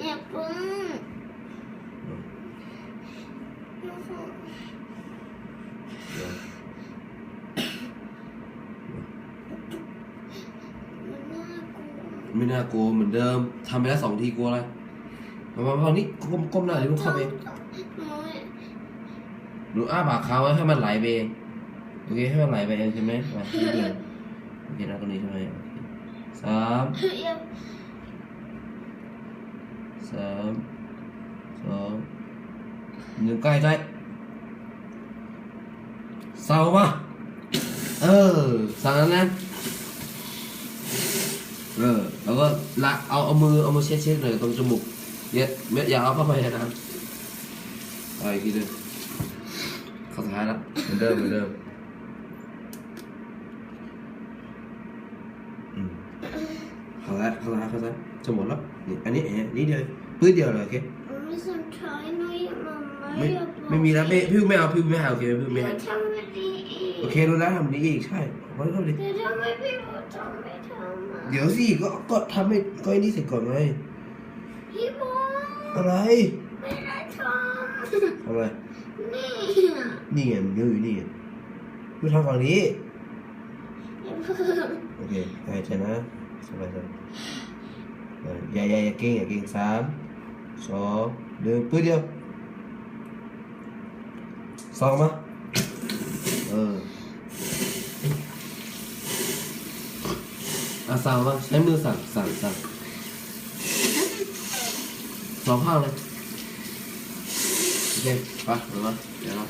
อย่าปึ้งเดี๋ยวมันน่ากลัวไม่น่ากลัวเหมือนเดิมทำไปแล้วสองทีกลัวอะไรมามาฝั่งนี้ก้มก้มหน้าเดี๋ยวลูกเข้าไปหนูอ้าปากค้างไว้ให้มันไหลไปเองโอเคให้มันไหลไปเองใช่ไหมมาที่เดิมโอเคนะตรงนี้ใช่ไหมโอเคสาม อย่าสามสองหนึ่งใกล้ใกล้เศร้ามาเออสั่งนั้นนะเออแล้วก็ละ เข้าแล้วเข้าแล้วเข้าแล้วจะหมดแล้วนี่อันนี้เองนี่เดียวปื้ดเดียวเลยโอเคไม่สนใจหนูอย่ามาไม่ไม่อย่าไม่มีแล้วไม่พี่ไม่เอาพี่ไม่เอาโอเคพี่ไม่อย่าให้ทำไม่ดีอีกโอเครู้แล้วทำนี้อีกใช่เอาไว้เข้าไปดิแต่ทำไมพี่โบทำไม่ทำอะเดี๋ยวสิก็ก็ทำให้ก็ไอ้นี่เสร็จก่อนไงพี่โบอะไรไม่ได้ททำไมำนี่นี่ไงมันเยอะอยู่นี่ไงพี่ทำฝั่งนี้อย่าเพิ่งโอเคหายใจนะ สบายใจเออย่าอย่าอย่าเก่งอย่าเก่งสามสองหนึ่งปื้ดเดียวสองมาเอออะสั่งมาใช้มือสั่งสั่งสั่งสองข้างเลยโอเคไปเดี๋ยวมาเดี๋ยวเรา